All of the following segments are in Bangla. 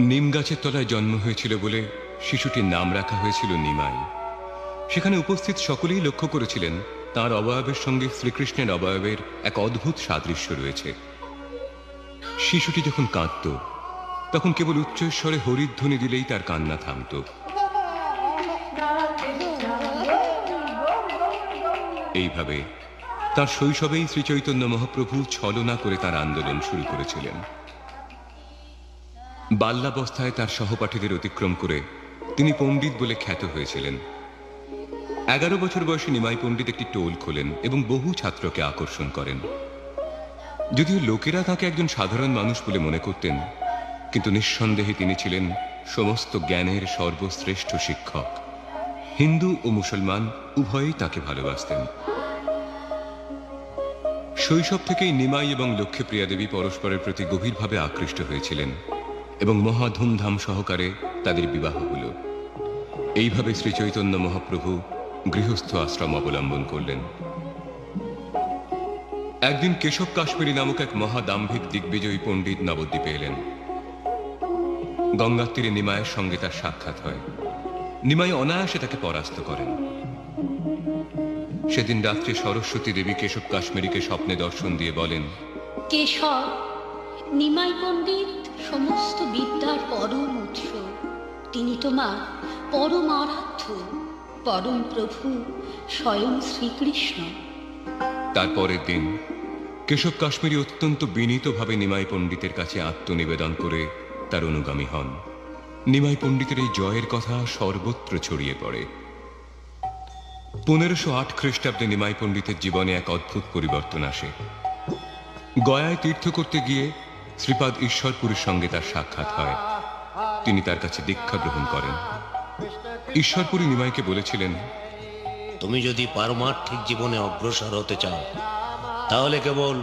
নিম গাছের তলায় জন্ম হয়েছিল বলে শিশুটির নাম রাখা হয়েছিল নিমাই। সেখানে উপস্থিত সকলেই লক্ষ্য করেছিলেন তার অবয়বের সঙ্গে শ্রীকৃষ্ণের অবয়বের এক অদ্ভুত সাদৃশ্য রয়েছে। শিশুটি যখন কাঁদত, তখন কেবল উচ্চস্বরে হরিধ্বনি দিলেই তার কান্না থামত। এইভাবে তার শৈশবেই শ্রীচৈতন্য মহাপ্রভু ছলনা করে তার আন্দোলন শুরু করেছিলেন। বাল্যাবস্থায় তার সহপাঠীদের অতিক্রম করে তিনি পণ্ডিত বলে খ্যাত হয়েছিলেন। এগারো বছর বয়সে নিমাই পণ্ডিত একটি টোল খোলেন এবং বহু ছাত্রকে আকর্ষণ করেন। যদিও লোকেরা তাকে একজন সাধারণ মানুষ বলে মনে করতেন, কিন্তু নিঃসন্দেহে তিনি ছিলেন সমস্ত জ্ঞানের সর্বশ্রেষ্ঠ শিক্ষক। হিন্দু ও মুসলমান উভয়েই তাকে ভালোবাসতেন। শৈশব থেকেই নিমাই এবং লক্ষ্মীপ্রিয়া দেবী পরস্পরের প্রতি গভীরভাবে আকৃষ্ট হয়েছিলেন। এবং মহা ধুমধাম সহকারে তাদের বিবাহ হল। এইভাবে শ্রীচৈতন্য মহাপ্রভু গৃহস্থ আশ্রম অবলম্বন করলেন। একদিন কেশব কাশ্মীরি নামক এক মহাদাম্ভিক দিগ্বিজয়ী পণ্ডিত নবদ্বীপে এলেন। গঙ্গার তীরে নিমায়ের সঙ্গে তার সাক্ষাৎ হয়। নিমাই অনায়াসে তাকে পরাস্ত করেন। সেদিন রাত্রে সরস্বতী দেবী কেশব কাশ্মীরিকে স্বপ্নে দর্শন দিয়ে বলেন, কেশব, নিমাই পণ্ডিত সমস্ত বিদ্যার পরম উৎস। তিনি তোমার পরম আরাধ্য, পরম প্রভু, স্বয়ং শ্রীকৃষ্ণ। তারপরের দিন কেশব কাশ্মীরি অত্যন্ত বিনীতভাবে নিমাই পণ্ডিতের কাছে আত্মনিবেদন করে তার অনুগামী হন। নিমাই পণ্ডিতের এই জয়ের কথা সর্বত্র ছড়িয়ে পড়ে। পনেরোশো আট খ্রিস্টাব্দে নিমাই পণ্ডিতের জীবনে এক অদ্ভুত পরিবর্তন আসে। গয়ায় তীর্থ করতে গিয়ে শ্রীপাদ ঈশ্বরপুরের সঙ্গে তার সাক্ষাৎ হয়। তিনি তার কাছে দীক্ষা গ্রহণ করেন। ঈশ্বরপুরী নিমাইকে বলেছিলেন তুমি যদি পারমার্থিক জীবনে অগ্রসর হতে চাও তাহলে কেবল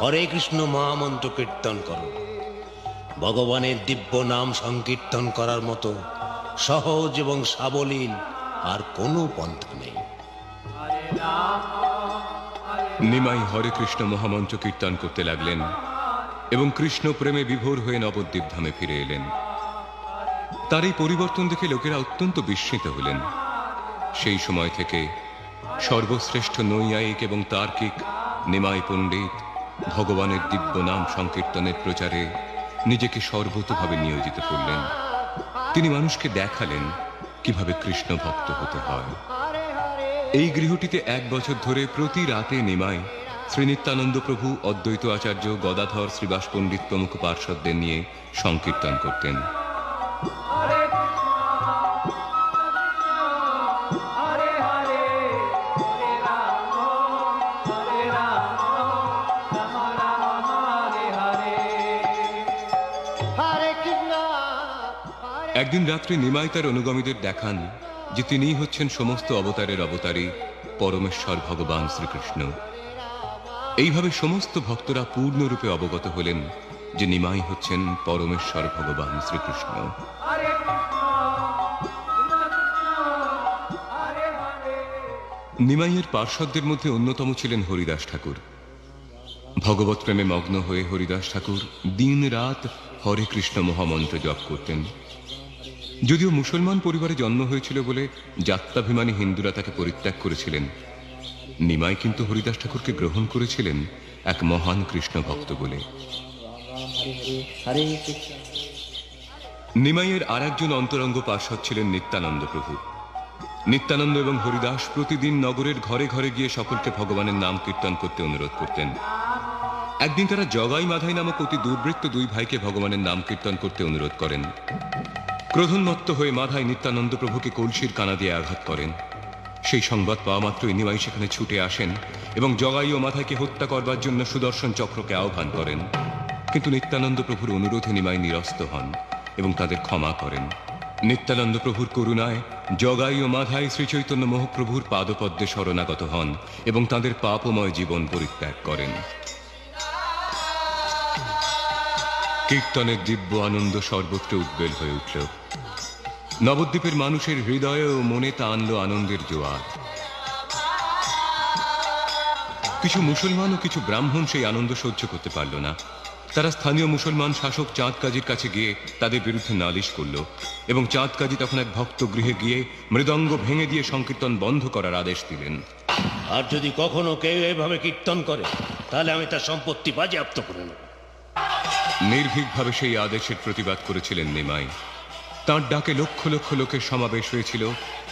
হরে কৃষ্ণ মহামন্ত্র কীর্তন করো। ভগবানের দিব্য নাম সংকীর্তন করার মতো সহজ এবং সাবলীল আর কোনো পন্থা নেই। নিমাই হরে কৃষ্ণ মহামন্ত্র কীর্তন করতে লাগলেন। এবং কৃষ্ণ প্রেমে বিভোর হয়ে নবদ্বীপ ধামে ফিরে এলেন। তার এই পরিবর্তন দেখে লোকেরা অত্যন্ত বিস্মিত হলেন। সেই সময় থেকে সর্বশ্রেষ্ঠ নৈয়ায়িক এবং তার্কিক নিমাই পণ্ডিত ভগবানের দিব্য নাম সংকীর্তনের প্রচারে নিজেকে সর্বতভাবে নিয়োজিত করলেন। তিনি মানুষকে দেখালেন কীভাবে কৃষ্ণ ভক্ত হতে হয়। এই গৃহটিতে এক বছর ধরে প্রতি রাতে নিমাই শ্রী নিত্যানন্দ প্রভু অদ্বৈত আচার্য গদাধর শ্রীবাস পণ্ডিত প্রমুখ পার্শ্বদের নিয়ে সংকীর্তন করতেন। একদিন রাত্রে নিমাই তার অনুগামীদের দেখান যে তিনিই হচ্ছেন সমস্ত অবতারের অবতারী পরমেশ্বর ভগবান শ্রীকৃষ্ণ। এইভাবে সমস্ত ভক্তরা পূর্ণরূপে অবগত হলেন যে নিমাই হচ্ছেন পরমেশ্বর ভগবান শ্রীকৃষ্ণ। নিমাইয়ের পার্শ্বদের মধ্যে অন্যতম ছিলেন হরিদাস ঠাকুর। ভগবত প্রেমে মগ্ন হয়ে হরিদাস ঠাকুর দিন রাত হরে কৃষ্ণ মহামন্ত্র জপ করতেন। যদিও মুসলমান পরিবারে জন্ম হয়েছিল বলে যাত্রাভিমানী হিন্দুরা তাকে পরিত্যাগ করেছিলেন। নিমাই কিন্তু হরিদাস ঠাকুরকে গ্রহণ করেছিলেন এক মহান কৃষ্ণ ভক্ত বলে। নিমাইয়ের আর একজন অন্তরঙ্গ পার্শ্বদ ছিলেন নিত্যানন্দ প্রভু। নিত্যানন্দ এবং হরিদাস প্রতিদিন নগরের ঘরে ঘরে গিয়ে সকলকে ভগবানের নাম কীর্তন করতে অনুরোধ করতেন। একদিন তারা জগাই মাধাই নামক অতি দুর্বৃত্ত দুই ভাইকে ভগবানের নাম কীর্তন করতে অনুরোধ করেন। ক্রোধন্মত্ত হয়ে মাধাই নিত্যানন্দ প্রভুকে কলসির কানা দিয়ে আঘাত করেন। সেই সংবাদ পাওয়া মাত্রই নিমাই সেখানে ছুটে আসেন এবং জগাই ও মাথাকে হত্যা করবার জন্য সুদর্শন চক্রকে আহ্বান করেন। কিন্তু নিত্যানন্দ প্রভুর অনুরোধে নিমাই নিরস্ত হন এবং তাদের ক্ষমা করেন। নিত্যানন্দ প্রভুর করুণায় জগাই ও মাধাই শ্রীচৈতন্য মহাপ্রভুর পাদপদ্মে শরণাগত হন এবং তাদের পাপময় জীবন পরিত্যাগ করেন। কীর্তনের দিব্য আনন্দ সর্বত্র উদ্বেল হয়ে উঠল। নবদ্বীপের মানুষের হৃদয়ে ও মনে তা আনলো আনন্দের জোয়ার। কিছু মুসলমান ও কিছু ব্রাহ্মণ সেই আনন্দ সহ্য করতে পারল না। তারা স্থানীয় মুসলমান শাসক চাঁদ কাজীর কাছে গিয়ে তাদের বিরুদ্ধে নালিশ করল এবং চাঁদ কাজী তখন এক ভক্ত গৃহে গিয়ে মৃদঙ্গ ভেঙে দিয়ে সংকীর্তন বন্ধ করার আদেশ দিলেন। আর যদি কখনো কেউ এভাবে কীর্তন করে তাহলে আমি তার সম্পত্তি বাজেয়াপ্ত করে নেব। নির্ভীকভাবে সেই আদেশের প্রতিবাদ করেছিলেন নিমাই। তাঁর ডাকে লক্ষ লক্ষ লোকের সমাবেশ হয়েছিল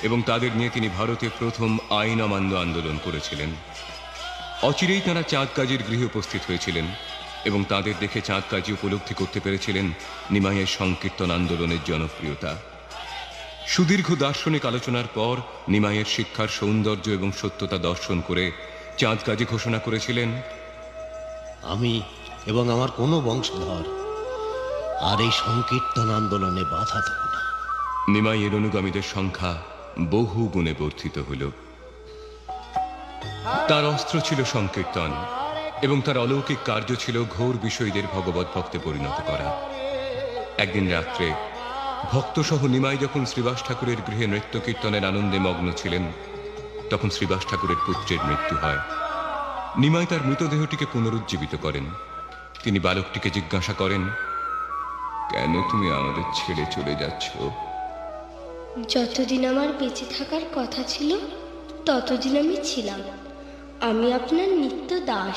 এবং তাদের নিয়ে তিনি ভারতে প্রথম আইন অমান্য আন্দোলন করেছিলেন। অচিরেই তাঁরা চাঁদ কাজীর গৃহে উপস্থিত হয়েছিলেন এবং তাদের দেখে চাঁদ কাজী উপলব্ধি করতে পেরেছিলেন নিমাইয়ের সংকীর্তন আন্দোলনের জনপ্রিয়তা। সুদীর্ঘ দার্শনিক আলোচনার পর নিমাইয়ের শিক্ষার সৌন্দর্য এবং সত্যতা দর্শন করে চাঁদ কাজী ঘোষণা করেছিলেন, আমি এবং আমার কোনো বংশধর আর এই সংকীর্তন আন্দোলনে বাধা দেব না। নিমাইয়ের অনুগামীদের সংখ্যা বহু গুণে বর্ধিত হল তার অস্ত্র ছিল সংকীর্তন এবং তার অলৌকিক কার্য ছিল ঘোর বিষয়ীদের ভগবত ভক্তে পরিণত করা। একদিন রাত্রে ভক্তসহ নিমাই যখন শ্রীবাস ঠাকুরের গৃহে নৃত্য কীর্তনের আনন্দে মগ্ন ছিলেন, তখন শ্রীবাস ঠাকুরের পুত্রের মৃত্যু হয়। নিমাই তার মৃতদেহটিকে পুনরুজ্জীবিত করেন। তিনি বালকটিকে জিজ্ঞাসা করেন কেন তুমি আমাদের ছেড়ে চলে যাচ্ছ? যতদিন আমার বেঁচে থাকার কথা ছিল ততদিন আমি ছিলাম। আমি আপনার নিত্য দাস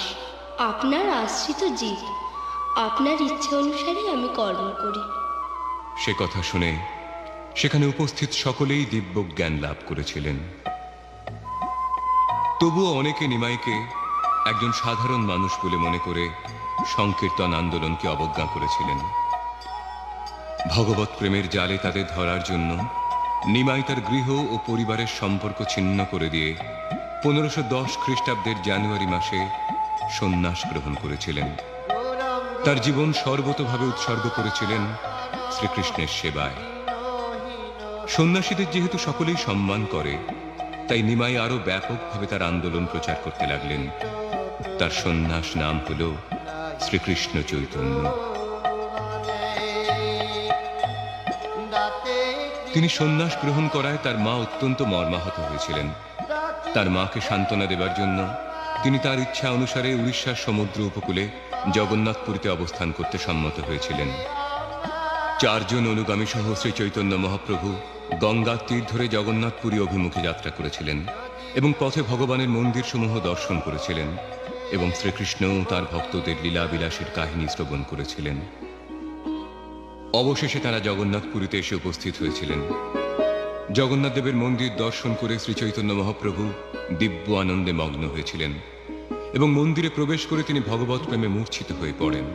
আপনার আশ্রিত জীব। আপনার ইচ্ছে অনুসারে আমি কর্ম করি। সে কথা শুনে সেখানে উপস্থিত সকলেই দিব্য জ্ঞান লাভ করেছিলেন। তবুও অনেকে নিমাইকে একজন সাধারণ মানুষ বলে মনে করে সংকীর্তন আন্দোলনকে অবজ্ঞা করেছিলেন। ভগবত প্রেমের জালে তাদের ধরার জন্য নিমাই তার গৃহ ও পরিবারের সম্পর্ক ছিন্ন করে দিয়ে পনেরোশো দশ খ্রিস্টাব্দের জানুয়ারি মাসে সন্ন্যাস গ্রহণ করেছিলেন। তার জীবন সর্বতভাবে উৎসর্গ করেছিলেন শ্রীকৃষ্ণের সেবায়। সন্ন্যাসীদের যেহেতু সকলেই সম্মান করে, তাই নিমাই আরও ব্যাপকভাবে তার আন্দোলন প্রচার করতে লাগলেন। তার সন্ন্যাস নাম হল শ্রীকৃষ্ণ চৈতন্য। তিনি সন্ন্যাস গ্রহণ করায় তার মা অত্যন্ত মর্মাহত হয়েছিলেন। তার মাকে সান্ত্বনা দেবার জন্য তিনি তার ইচ্ছা অনুসারে উড়িষ্যার সমুদ্র উপকূলে জগন্নাথপুরীতে অবস্থান করতে সম্মত হয়েছিলেন। চারজন অনুগামী সহ শ্রী চৈতন্য মহাপ্রভু গঙ্গার তীর ধরে জগন্নাথপুরী অভিমুখে যাত্রা করেছিলেন এবং পথে ভগবানের মন্দিরসমূহ দর্শন করেছিলেন এবং শ্রীকৃষ্ণ তার ভক্তদের লীলা বিলাসের কাহিনী শ্রবণ করেছিলেন। অবশেষে তারা জগন্নাথপুরীতে এসে উপস্থিত হয়েছিলেন। জগন্নাথ দেবের মন্দির দর্শন করে শ্রীচৈতন্য মহাপ্রভু দিব্য আনন্দে মগ্ন হয়েছিলেন এবং মন্দিরে প্রবেশ করে তিনি ভগবত প্রেমে মূর্ছিত হয়ে পড়েন।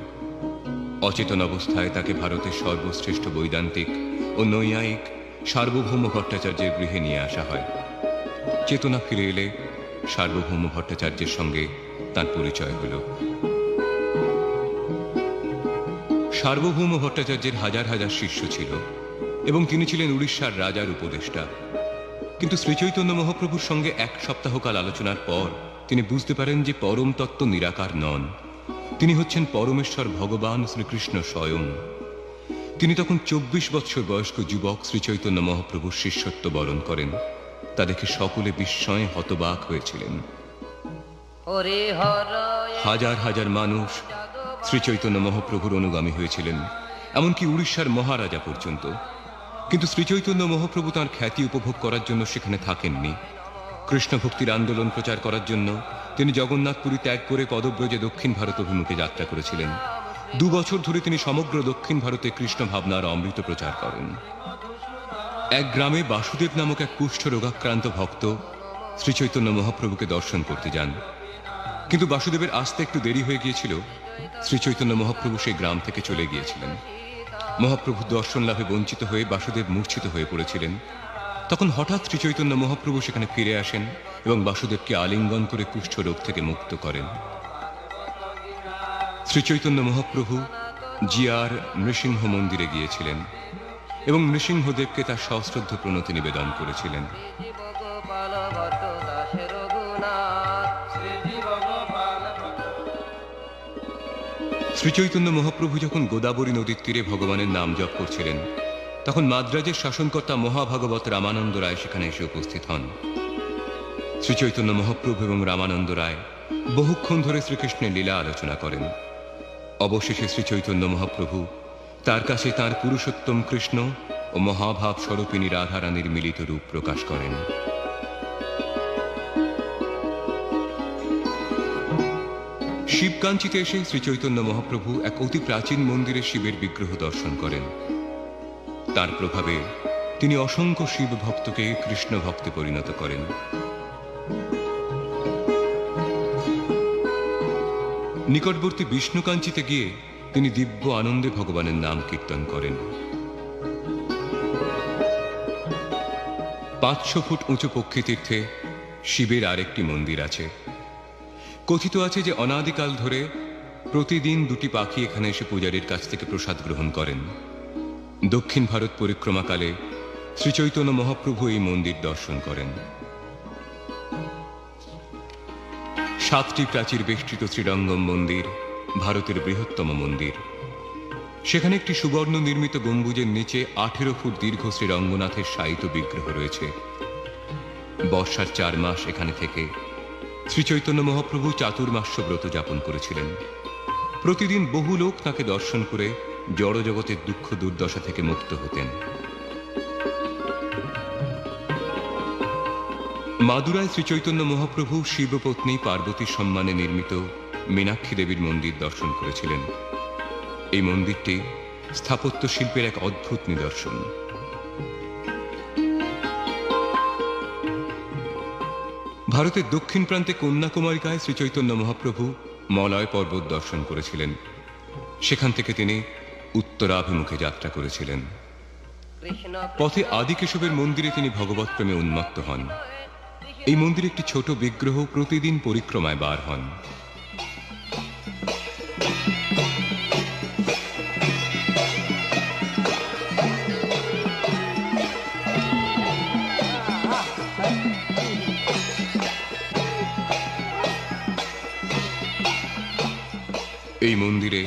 অচেতন অবস্থায় তাকে ভারতের সর্বশ্রেষ্ঠ বৈদান্তিক ও নৈয়ায়িক সার্বভৌম ভট্টাচার্যের গৃহে নিয়ে আসা হয়। চেতনা ফিরে এলে সার্বভৌম ভট্টাচার্যের সঙ্গে তার পরিচয় হল। সার্বভৌম ভট্টাচার্যের হাজার হাজার শিষ্য ছিল এবং তিনি ছিলেন উড়িষ্যার রাজার উপদেষ্টা। কিন্তু শ্রীচৈতন্য মহাপ্রভুর সঙ্গে এক সপ্তাহকাল আলোচনার পর তিনি বুঝতে পারেন যে পরম তত্ত্ব নিরাকার নন। তিনি হচ্ছেন পরমেশ্বর ভগবান শ্রীকৃষ্ণ স্বয়ং। তিনি তখন চব্বিশ বৎসর বয়স্ক যুবক শ্রীচৈতন্য মহাপ্রভুর শিষ্যত্ব বরণ করেন। তা দেখে সকলে বিস্ময়ে হতবাক হয়েছিলেন। হাজার হাজার মানুষ শ্রীচৈতন্য মহাপ্রভুর অনুগামী হয়েছিলেন, এমনকি উড়িষ্যার মহারাজা পর্যন্ত। কিন্তু শ্রীচৈতন্য মহাপ্রভু তাঁর খ্যাতি উপভোগ করার জন্য সেখানে থাকেননি। কৃষ্ণ ভক্তির আন্দোলন প্রচার করার জন্য তিনি জগন্নাথপুরী ত্যাগ করে পদব্রজে দক্ষিণ ভারত অভিমুখে যাত্রা করেছিলেন। দু বছর ধরে তিনি সমগ্র দক্ষিণ ভারতে কৃষ্ণ ভাবনার অমৃত প্রচার করেন। এক গ্রামে বাসুদেব নামক এক কুষ্ঠ রোগাক্রান্ত ভক্ত শ্রীচৈতন্য মহাপ্রভুকে দর্শন করতে যান। কিন্তু বাসুদেবের আসতে একটু দেরি হয়ে গিয়েছিল। শ্রীচৈতন্য মহাপ্রভু সেই গ্রাম থেকে চলে গিয়েছিলেন। মহাপ্রভু দর্শন লাভে বঞ্চিত হয়ে বাসুদেব মূর্ছিত হয়ে পড়েছিলেন। তখন হঠাৎ শ্রীচৈতন্য মহাপ্রভু সেখানে ফিরে আসেন এবং বাসুদেবকে আলিঙ্গন করে কুষ্ঠ রোগ থেকে মুক্ত করেন। শ্রীচৈতন্য মহাপ্রভু জিয়ার নৃসিংহ মন্দিরে গিয়েছিলেন এবং নৃসিংহদেবকে তার সশ্রদ্ধ প্রণতি নিবেদন করেছিলেন। শ্রীচৈতন্য মহাপ্রভু যখন গোদাবরী নদীর তীরে ভগবানের নাম জপ করছিলেন, তখন মাদ্রাজের শাসনকর্তা মহাভাগবত রামানন্দ রায় সেখানে এসে উপস্থিত হন। শ্রীচৈতন্য মহাপ্রভু এবং রামানন্দ রায় বহুক্ষণ ধরে শ্রীকৃষ্ণের লীলা আলোচনা করেন। অবশেষে শ্রীচৈতন্য মহাপ্রভু তার কাছে তার পুরুষোত্তম কৃষ্ণ ও মহাভাব স্বরূপিনী রাধারানীর মিলিত রূপ প্রকাশ করেন। শিবকাঞ্চিতে এসে শ্রীচৈতন্য মহাপ্রভু এক অতি প্রাচীন মন্দিরে শিবের বিগ্রহ দর্শন করেন। তার প্রভাবে তিনি অসংখ্য শিব ভক্তকে কৃষ্ণ ভক্তে পরিণত করেন। নিকটবর্তী বিষ্ণুকাঞ্চিতে গিয়ে তিনি দিব্য আনন্দে ভগবানের নাম কীর্তন করেন। পাঁচশো ফুট উঁচু পক্ষীতীর্থে শিবের আরেকটি মন্দির আছে। কথিত আছে যে অনাদিকাল ধরে প্রতিদিন দুটি পাখি এখানে এসে পূজারীর কাছ থেকে প্রসাদ গ্রহণ করেন। দক্ষিণ ভারত পরিক্রমাকালে শ্রীচৈতন্য মহাপ্রভু এই মন্দির দর্শন করেন। সাতটি প্রাচীর বেষ্টিত শ্রীরঙ্গম মন্দির ভারতের বৃহত্তম মন্দির। সেখানে একটি সুবর্ণ নির্মিত গম্বুজের নিচে আঠেরো ফুট দীর্ঘ শ্রীরঙ্গনাথের শায়িত বিগ্রহ রয়েছে। বর্ষার চার মাস এখানে থেকে শ্রী চৈতন্য মহাপ্রভু চাতুর্মাস্য ব্রত যাপন করেছিলেন। প্রতিদিন বহু লোক তাকে দর্শন করে জড়জগতের দুঃখ দুর্দশা থেকে মুক্ত হতেন। মাদুরায় শ্রীচৈতন্য মহাপ্রভু শিবপত্নী পার্বতীর সম্মানে নির্মিত মীনাক্ষী দেবীর মন্দির দর্শন করেছিলেন। এই মন্দিরটি স্থাপত্য শিল্পের এক অদ্ভুত নিদর্শন। ভারতের দক্ষিণ প্রান্তে কন্যাকুমারিকায় শ্রীচৈতন্য মহাপ্রভু মলয় পর্বত দর্শন করেছিলেন। সেখান থেকে তিনি উত্তরাভিমুখে যাত্রা করেছিলেন। পথে আদিকেশবের মন্দিরে তিনি ভগবত প্রেমে উন্মত্ত হন। এই মন্দিরে একটি ছোট বিগ্রহ প্রতিদিন পরিক্রমায় বার হন। এই মন্দিরে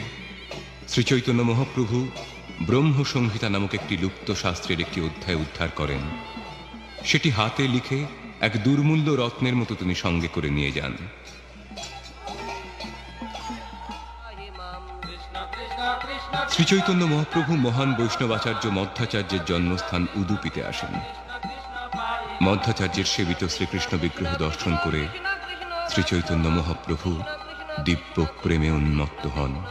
শ্রী চৈতন্য মহাপ্রভু ব্রহ্ম সংহিতা নামক একটি লুপ্ত শাস্ত্রের একটি অধ্যায় উদ্ধার করেন। সেটি হাতে লিখে এক দুর্মূল্য রত্নের মতো তিনি সঙ্গে করে নিয়ে যান। শ্রী চৈতন্য মহাপ্রভু মহান বৈষ্ণবাচার্য মধ্যাচার্যের জন্মস্থান উদুপিতে আসেন। মধ্যাচার্যের সেবিত শ্রীকৃষ্ণ বিগ্রহ দর্শন করে শ্রী চৈতন্য মহাপ্রভু দিব্য প্রেমে উন্মত্ত হন।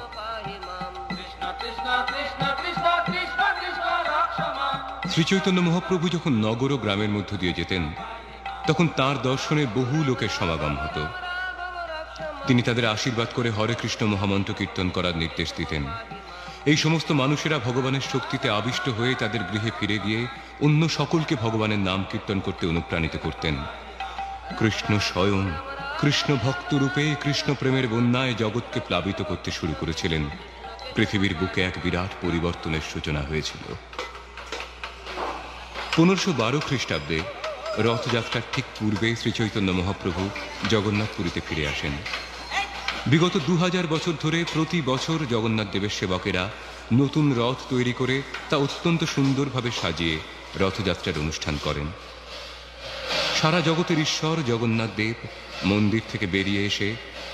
শ্রী চৈতন্য মহাপ্রভু যখন নগর ও গ্রামের মধ্য দিয়ে যেতেন, তখন তার দর্শনে বহু লোকের সমাগম হতো। তিনি তাদের আশীর্বাদ করে হরে কৃষ্ণ মহামন্ত্র কীর্তন করার নির্দেশ দিতেন। এই সমস্ত মানুষেরা ভগবানের শক্তিতে আবিষ্ট হয়ে তাদের গৃহে ফিরে গিয়ে অন্য সকলকে ভগবানের নাম কীর্তন করতে অনুপ্রাণিত করতেন। কৃষ্ণ স্বয়ং কৃষ্ণ ভক্ত রূপে কৃষ্ণ প্রেমের বন্যায় জগৎকে প্লাবিত করতে শুরু করেছিলেন। পৃথিবীর বুকে এক বিরাট পরিবর্তনের সূচনা হয়েছিল। পনেরোশো বারো খ্রিস্টাব্দে রথযাত্রার ঠিক পূর্বে শ্রী চৈতন্য মহাপ্রভু জগন্নাথপুরীতে ফিরে আসেন। বিগত দু হাজার বছর ধরে প্রতি বছর জগন্নাথ দেবের সেবকেরা নতুন রথ তৈরি করে তা অত্যন্ত সুন্দরভাবে সাজিয়ে রথযাত্রার অনুষ্ঠান করেন। সারা জগতের ঈশ্বর জগন্নাথ দেব মন্দির থেকে বেরিয়ে এসে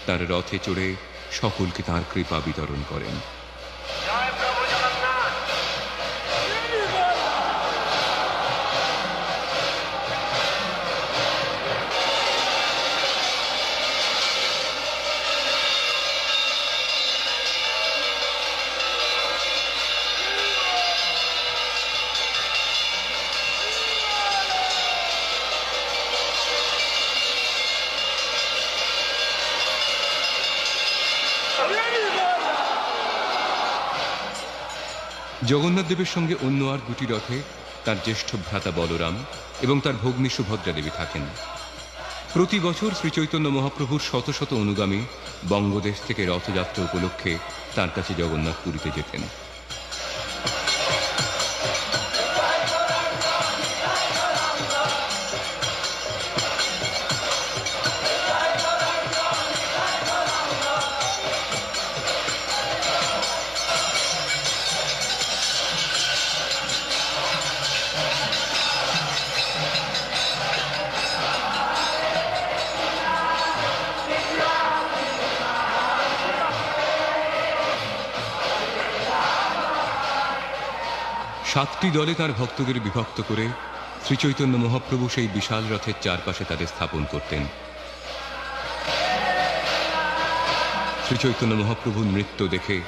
তার রথে চড়ে সকলকে তার কৃপা বিতরণ করেন। জগন্নাথ দেবের সঙ্গে অন্য আর দুটি রথে তার জ্যেষ্ঠ ভ্রাতা বলরাম এবং তার ভগ্নী সুভদ্রা দেবী থাকেন। প্রতি বছর শ্রীচৈতন্য মহাপ্রভুর শত শত অনুগামী বঙ্গদেশ থেকে রথযাত্রা উপলক্ষে তার কাছে জগন্নাথ পুরীতে যেতেন। সাতটি দলে তার ভক্তদের বিভক্ত করে শ্রীচৈতন্য মহাপ্রভু সেই বিশাল রথের চারপাশে তাদের স্থাপন করতেন। শ্রীচৈতন্য মহাপ্রভুর নৃত্য দেখে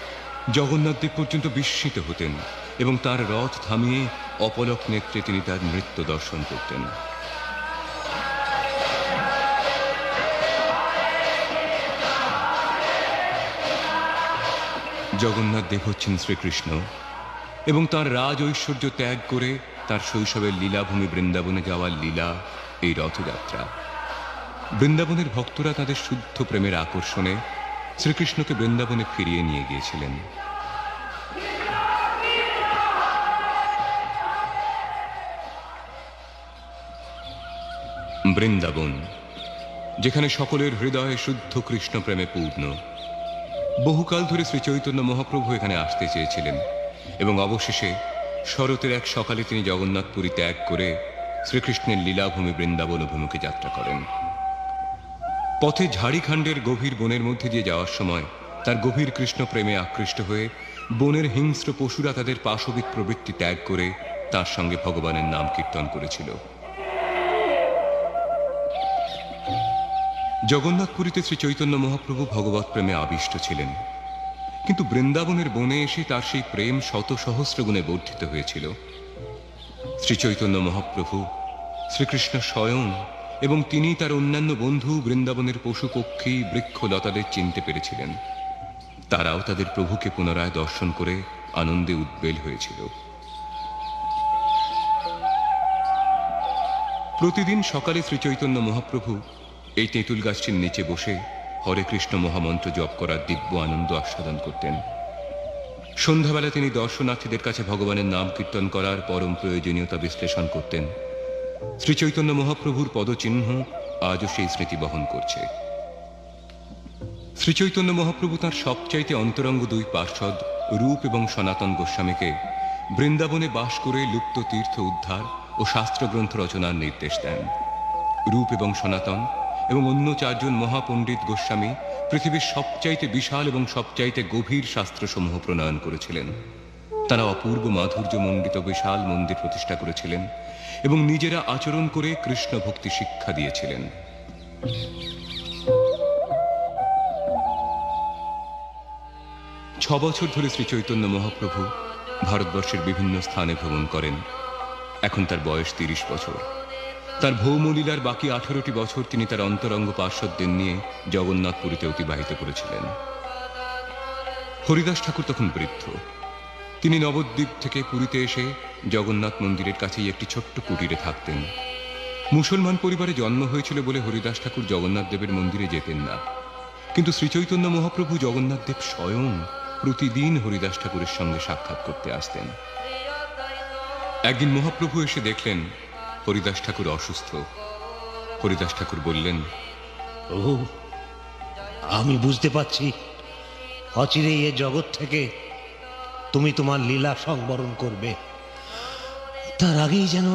জগন্নাথদেব পর্যন্ত বিস্মিত হতেন এবং তার রথ থামিয়ে অপলক নেত্রে তিনি তার নৃত্য দর্শন করতেন। জগন্নাথ দেব হচ্ছেন শ্রীকৃষ্ণ। এবং তার রাজ ঐশ্বর্য ত্যাগ করে তার শৈশবের লীলাভূমি বৃন্দাবনে যাওয়ার লীলা, এই রথযাত্রা। বৃন্দাবনের ভক্তরা তাদের শুদ্ধ প্রেমের আকর্ষণে শ্রীকৃষ্ণকে বৃন্দাবনে ফিরিয়ে নিয়ে গিয়েছিলেন। বৃন্দাবন, যেখানে সকলের হৃদয়ে শুদ্ধ কৃষ্ণ প্রেমে পূর্ণ। বহুকাল ধরে শ্রীচৈতন্য মহাপ্রভু এখানে আসতে চেয়েছিলেন। অবশেষে শরতের এক সকালে তিনি জগন্নাথপুরী ত্যাগ করে শ্রীকৃষ্ণের লীলাভূমি বৃন্দাবন অভিমুখে যাত্রা করেন। পথে ঝাড়িখান্ডের গভীর বনের মধ্যে দিয়ে যাওয়ার সময় তার গভীর কৃষ্ণ প্রেমে আকৃষ্ট হয়ে বনের হিংস্র পশুরা তাদের পাশবিক প্রবৃত্তি ত্যাগ করে তার সঙ্গে ভগবানের নাম কীর্তন করেছিল। জগন্নাথপুরীতে শ্রী চৈতন্য মহাপ্রভু ভগবত প্রেমে আবিষ্ট ছিলেন। কিন্তু বৃন্দাবনের বনে এসে তার সেই প্রেম শত সহস্র গুণে বর্ধিত হয়েছিল। শ্রীচৈতন্য মহাপ্রভু, শ্রীকৃষ্ণ স্বয়ং এবং তিনি তার অন্যান্য বন্ধু বৃন্দাবনের পশু পক্ষী বৃক্ষ লতাদের চিনতে পেরেছিলেন। তারাও তাদের প্রভুকে পুনরায় দর্শন করে আনন্দে উদ্বেল হয়েছিল। প্রতিদিন সকালে শ্রীচৈতন্য মহাপ্রভু এই তেঁতুল গাছটির নিচে বসে হরে কৃষ্ণ মহামন্ত্র জপ করার দিব্য আনন্দ আস্বাদন করতেন। সন্ধ্যাবেলা তিনি দর্শনার্থীদের কাছে ভগবানের নাম কীর্তন করার পরম প্রয়োজনীয়তা বিশ্লেষণ করতেন। শ্রী চৈতন্য মহাপ্রভুর পদচিহ্ন আজও সেই স্মৃতি বহন করছে। শ্রী চৈতন্য মহাপ্রভু তাঁর সবচাইতে অন্তরঙ্গ দুই পার্ষদ রূপ এবং সনাতন গোস্বামীকে বৃন্দাবনে বাস করে লুপ্ত তীর্থ উদ্ধার ও শাস্ত্রগ্রন্থ রচনার নির্দেশ দেন। রূপ এবং সনাতন এবং অন্য চারজন মহাপণ্ডিত গোস্বামী পৃথিবীর সবচাইতে বিশাল এবং সবচাইতে গভীর শাস্ত্রসমূহ প্রণয়ন করেছিলেন। তারা অপূর্ব মাধুর্য মণ্ডিত বিশাল মন্দির প্রতিষ্ঠা করেছিলেন এবং নিজেরা আচরণ করে কৃষ্ণ ভক্তি শিক্ষা দিয়েছিলেন। ছ বছর ধরে শ্রী চৈতন্য মহাপ্রভু ভারতবর্ষের বিভিন্ন স্থানে ভ্রমণ করেন। এখন তার বয়স তিরিশ বছর। তার ভৌমলীলার বাকি আঠারোটি বছর তিনি তার অন্তরঙ্গ পার্শ্বদের নিয়ে জগন্নাথপুরীতে অতিবাহিত করেছিলেন। হরিদাস ঠাকুর তখন বৃদ্ধ। তিনি নবদ্বীপ থেকে পুরীতে এসে জগন্নাথ মন্দিরের কাছেই একটি ছোট্ট কুটিরে থাকতেন। মুসলমান পরিবারে জন্ম হয়েছিল বলে হরিদাস ঠাকুর জগন্নাথ দেবের মন্দিরে যেতেন না। কিন্তু শ্রীচৈতন্য মহাপ্রভু জগন্নাথ দেব স্বয়ং প্রতিদিন হরিদাস ঠাকুরের সঙ্গে সাক্ষাৎ করতে আসতেন। একদিন মহাপ্রভু এসে দেখলেন হরিদাস ঠাকুর অসুস্থ। হরিদাস ঠাকুর বললেন প্রভু আমি বুঝতে পারছি। অচিরেই এ জগৎ থেকে তুমি তোমার লীলা সংবরণ করবে। তার আগেই যেন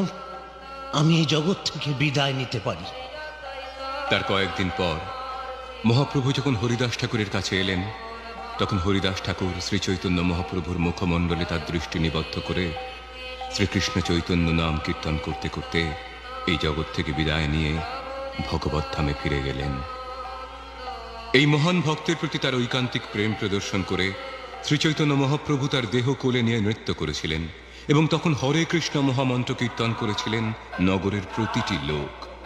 আমি এই জগৎ থেকে বিদায় নিতে পারি। তার কয়েকদিন পর মহাপ্রভু যখন হরিদাস ঠাকুরের কাছে এলেন তখন হরিদাস ঠাকুর শ্রী চৈতন্য মহাপ্রভুর মুখমণ্ডলে তার দৃষ্টি নিবদ্ধ করে শ্রীকৃষ্ণ চৈতন্য নাম কীর্তন করতে করতে এই জগৎ থেকে বিদায় নিয়ে ভগবত ধামে ফিরে গেলেন। এই মহান ভক্তের প্রতি তার ঐকান্তিক প্রেম প্রদর্শন করে শ্রীচৈতন্য মহাপ্রভু তার দেহ কোলে নিয়ে নৃত্য করেছিলেন এবং তখন হরে কৃষ্ণ মহামন্ত্র কীর্তন করেছিলেন নগরের প্রতিটি লোক।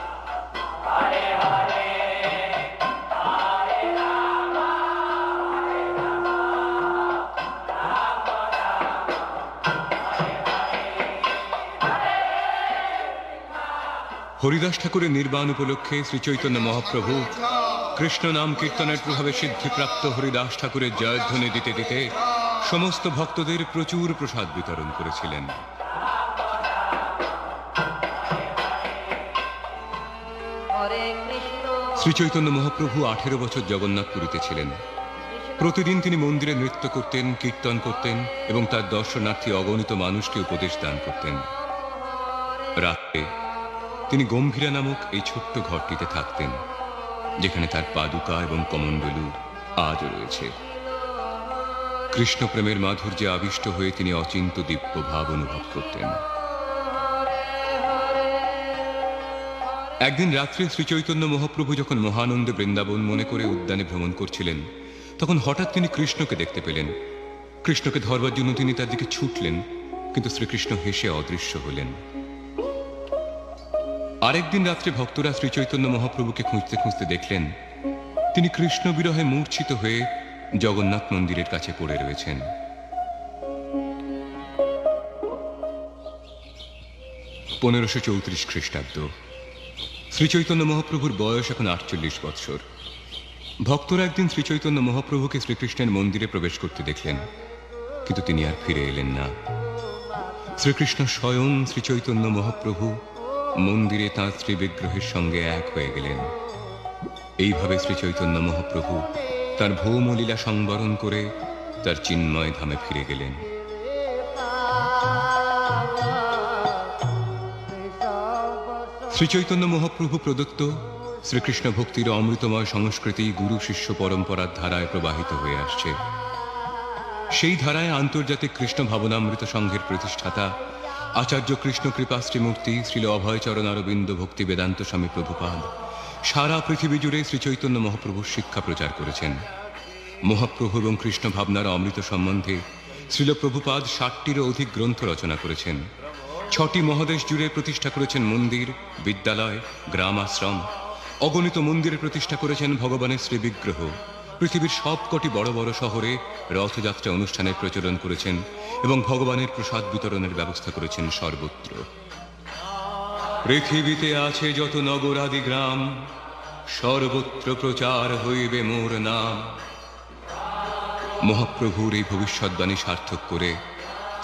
হরিদাস ঠাকুরের নির্বাণ উপলক্ষে শ্রীচৈতন্য মহাপ্রভু কৃষ্ণ নাম কীর্তনের প্রভাবে সিদ্ধিপ্রাপ্ত হরিদাস ঠাকুরের জয়ধ্বনি দিতে দিতে সমস্ত ভক্তদের প্রচুর প্রসাদ বিতরণ করেছিলেন। হরে কৃষ্ণ। শ্রী চৈতন্য মহাপ্রভু আঠেরো বছর জগন্নাথপুরীতে ছিলেন। প্রতিদিন তিনি মন্দিরে নৃত্য করতেন কীর্তন করতেন এবং তার দর্শনার্থী অগণিত মানুষকে উপদেশ দান করতেন। রাতে তিনি গম্ভীরা নামক এই ছোট্ট ঘরটিতে থাকতেন, যেখানে তার পাদুকা এবং কমণ্ডলু আজও রয়েছে। কৃষ্ণ প্রেমের মাধুর্যে আবিষ্ট হয়ে তিনি অচিন্ত দিব্য ভাব অনুভব করতেন। একদিন রাত্রে শ্রী চৈতন্য মহাপ্রভু যখন মহানন্দে বৃন্দাবন মনে করে উদ্যানে ভ্রমণ করছিলেন, তখন হঠাৎ তিনি কৃষ্ণকে দেখতে পেলেন। কৃষ্ণকে ধরবার জন্য তিনি তার দিকে ছুটলেন, কিন্তু শ্রীকৃষ্ণ হেসে অদৃশ্য হলেন। আরেকদিন রাত্রে ভক্তরা শ্রীচৈতন্য মহাপ্রভুকে খুঁজতে খুঁজতে দেখলেন, তিনি কৃষ্ণ বিরহে মূর্ছিত হয়ে জগন্নাথ মন্দিরের কাছে পড়ে রয়েছেন। পনেরোশো চৌত্রিশ খ্রিস্টাব্দ। শ্রীচৈতন্য মহাপ্রভুর বয়স এখন আটচল্লিশ বৎসর। ভক্তরা একদিন শ্রীচৈতন্য মহাপ্রভুকে শ্রীকৃষ্ণের মন্দিরে প্রবেশ করতে দেখলেন, কিন্তু তিনি আর ফিরে এলেন না। শ্রীকৃষ্ণ স্বয়ং শ্রীচৈতন্য মহাপ্রভু মন্দিরে তাঁর শ্রী বিগ্রহের সঙ্গে এক হয়ে গেলেন। এইভাবে শ্রীচৈতন্য মহাপ্রভু তার ভৌমলীলা সংবরণ করে তার চিন্ময় ধামে ফিরে গেলেন। শ্রীচৈতন্য মহাপ্রভু প্রদত্ত শ্রীকৃষ্ণ ভক্তির অমৃতময় সংস্কৃতি গুরু শিষ্য পরম্পরার ধারায় প্রবাহিত হয়ে আসছে। সেই ধারায় আন্তর্জাতিক কৃষ্ণ ভাবনামৃত সংঘের প্রতিষ্ঠাতা আচার্য কৃষ্ণ কৃপা শ্রীমূর্তি শ্রীল অভয়চরণ অরবিন্দ ভক্তি বেদান্ত স্বামী প্রভুপাদ। সারা পৃথিবী জুড়ে শ্রীচৈতন্য মহাপ্রভুর শিক্ষা প্রচার করেছেন। মহাপ্রভু এবং কৃষ্ণ ভাবনার অমৃত সম্বন্ধে শ্রীল প্রভুপাদ ষাটটিরও অধিক গ্রন্থ রচনা করেছেন। ছটি মহাদেশ জুড়ে প্রতিষ্ঠা করেছেন মন্দির, বিদ্যালয় গ্রাম আশ্রম অগণিত মন্দিরে প্রতিষ্ঠা করেছেন ভগবানের শ্রী বিগ্রহ পৃথিবীর সবকটি বড় বড় শহরে রথযাত্রা অনুষ্ঠানের প্রচলন করেছেন এবং ভগবানের প্রসাদ বিতরণের ব্যবস্থা করেছেন সর্বত্র। পৃথিবীতে আছে যত নগরাদি গ্রাম, সর্বত্র প্রচার হইবে মোর নাম। মহাপ্রভুর এই ভবিষ্যৎবাণী সার্থক করে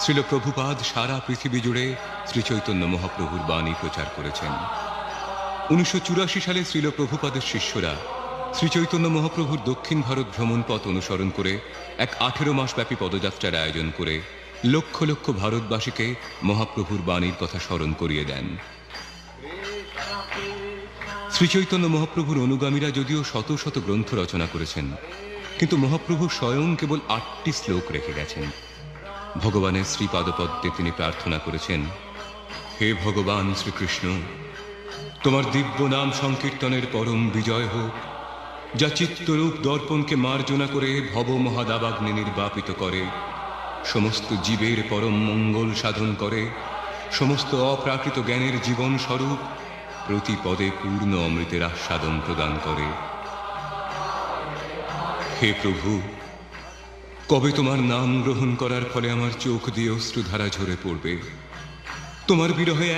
শ্রীল প্রভুপাদ সারা পৃথিবী জুড়ে শ্রী চৈতন্য মহাপ্রভুর বাণী প্রচার করেছেন। উনিশশো চুরাশি সালে শ্রীল প্রভুপাদের শিষ্যরা শ্রী চৈতন্য মহাপ্রভুর দক্ষিণ ভারত ভ্রমণ পথ অনুসরণ করে এক আঠেরো মাসব্যাপী পদযাত্রার আয়োজন করে লক্ষ লক্ষ ভারতবাসীকে মহাপ্রভুর বাণীর কথা স্মরণ করিয়ে দেন। শ্রী চৈতন্য মহাপ্রভুর অনুগামীরা যদিও শত শত গ্রন্থ রচনা করেছেন, কিন্তু মহাপ্রভু স্বয়ং কেবল আটটি শ্লোক রেখে গেছেন। ভগবানের শ্রীপাদপদ্মে তিনি প্রার্থনা করেছেন, হে ভগবান শ্রীকৃষ্ণ, তোমার দিব্য নাম সংকীর্তনের পরম বিজয় হোক যা চিত্তরূপ দর্পণকে মার্জনা করে ভব মহাদাবাগ্নে নির্বাপিত করে। সমস্ত জীবের পরম মঙ্গল সাধন করে। সমস্ত অপ্রাকৃত জ্ঞানের জীবন স্বরূপ প্রতি পদে পূর্ণ অমৃতের আস্বাদন প্রদান করে। হে প্রভু, কবে তোমার নাম গ্রহণ করার ফলে আমার চোখ দিয়ে অশ্রুধারা ঝরে পড়বে? তোমার বিরহে